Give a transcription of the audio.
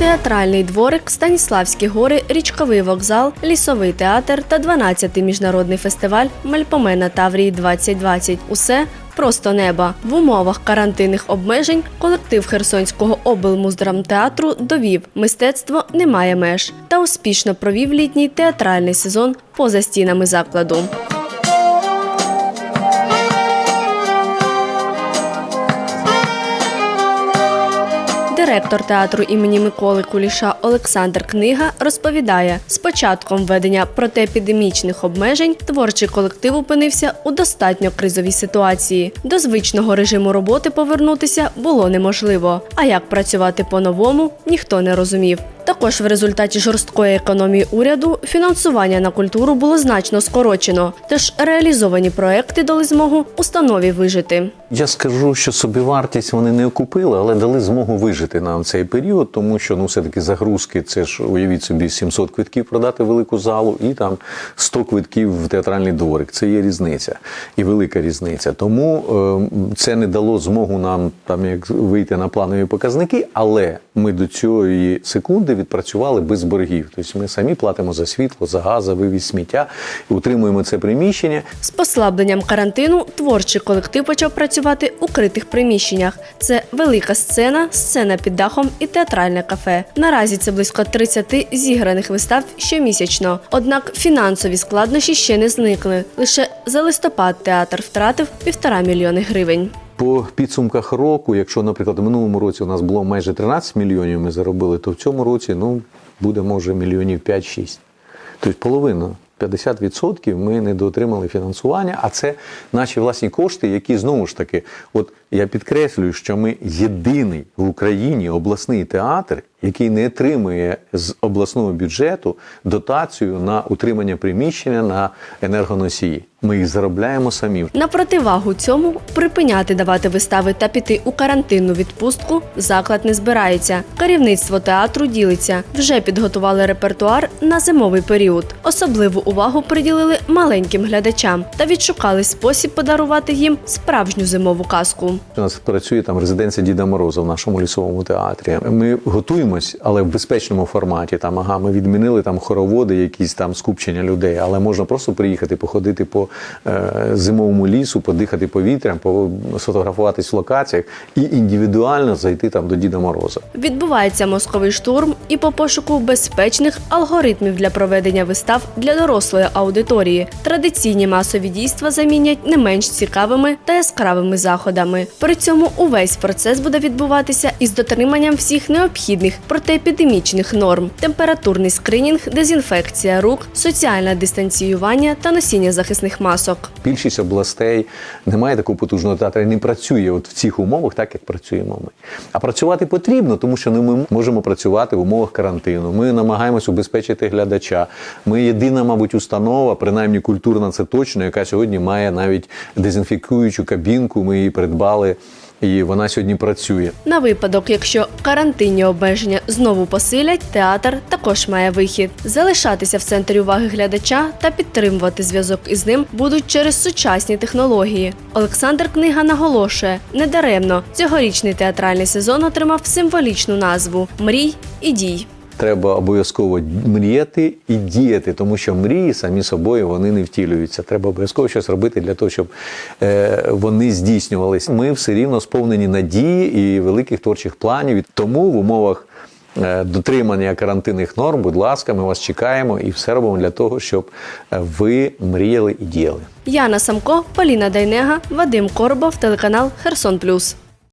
Театральний дворик, Станіславські гори, річковий вокзал, лісовий театр та 12-й міжнародний фестиваль Мельпомена Таврії 2020 – усе просто неба. В умовах карантинних обмежень колектив Херсонського облмуздрамтеатру довів мистецтво не має меж та успішно провів літній театральний сезон поза стінами закладу. Директор театру імені Миколи Куліша Олександр Книга розповідає, з початком введення протиепідемічних обмежень творчий колектив опинився у достатньо кризовій ситуації. До звичного режиму роботи повернутися було неможливо. А як працювати по-новому, ніхто не розумів. Також в результаті жорсткої економії уряду фінансування на культуру було значно скорочено, тож реалізовані проекти дали змогу установі вижити. Я скажу, що собівартість вони не окупили, але дали змогу вижити нам цей період, тому що ну все-таки загрузки, це ж уявіть собі 700 квитків продати велику залу і там 100 квитків в театральний дворик. Це є різниця і велика різниця. Тому е, це не дало змогу нам там як вийти на планові показники, але ми до цієї секунди відпрацювали без боргів. Тобто ми самі платимо за світло, за газ, за вивіз сміття і утримуємо це приміщення. З послабленням карантину творчий колектив почав працювати у критих приміщеннях. Це велика сцена, сцена під дахом і театральне кафе. Наразі це близько 30 зіграних вистав щомісячно. Однак фінансові складнощі ще не зникли. Лише за листопад театр втратив півтора мільйони гривень. По підсумках року, якщо, наприклад, в минулому році у нас було майже 13 мільйонів, ми заробили, то в цьому році ну, буде може мільйонів 5-6. Тобто половина. 50% ми не доотримали фінансування, а це наші власні кошти, які знову ж таки, от я підкреслюю, що ми єдиний в Україні обласний театр, який не отримує з обласного бюджету дотацію на утримання приміщення на енергоносії. Ми їх заробляємо самі. На противагу цьому припиняти давати вистави та піти у карантинну відпустку заклад не збирається. Керівництво театру ділиться. Вже підготували репертуар на зимовий період. Особливу увагу приділили маленьким глядачам та відшукали спосіб подарувати їм справжню зимову казку. У нас працює там резиденція Діда Мороза в нашому лісовому театрі. Ми готуємось, але в безпечному форматі. Там ага, ми відмінили там хороводи, якісь там скупчення людей, але можна просто приїхати, походити по е, зимовому лісу, подихати повітрям, сфотографуватись в локаціях і індивідуально зайти там до Діда Мороза. Відбувається мозковий штурм і по пошуку безпечних алгоритмів для проведення вистав для дорослої аудиторії. Традиційні масові дійства замінять не менш цікавими та яскравими заходами. При цьому увесь процес буде відбуватися із дотриманням всіх необхідних протиепідемічних норм: температурний скринінг, дезінфекція рук, соціальне дистанціювання та носіння захисних масок. Більшість областей не має такого потужного театру не працює от в цих умовах, так як працюємо ми. А працювати потрібно, тому що ну, ми можемо працювати в умовах карантину. Ми намагаємось убезпечити глядача. Ми єдина, мабуть, установа, принаймні культурна, це точно, яка сьогодні має навіть дезінфікуючу кабінку. Ми її придбали. І вона сьогодні працює. На випадок, якщо карантинні обмеження знову посилять, театр також має вихід. Залишатися в центрі уваги глядача та підтримувати зв'язок із ним будуть через сучасні технології. Олександр Книга наголошує: недаремно цьогорічний театральний сезон отримав символічну назву Мрій і дій. Треба обов'язково мріяти і діяти, тому що мрії самі собою вони не втілюються. Треба обов'язково щось робити для того, щоб е, вони здійснювались. Ми все рівно сповнені надії і великих творчих планів. Тому в умовах е, дотримання карантинних норм, будь ласка, ми вас чекаємо і все робимо для того, щоб е, ви мріяли і діяли. Яна Самко, Поліна Дайнега, Вадим Коробов, телеканал Херсон Плюс.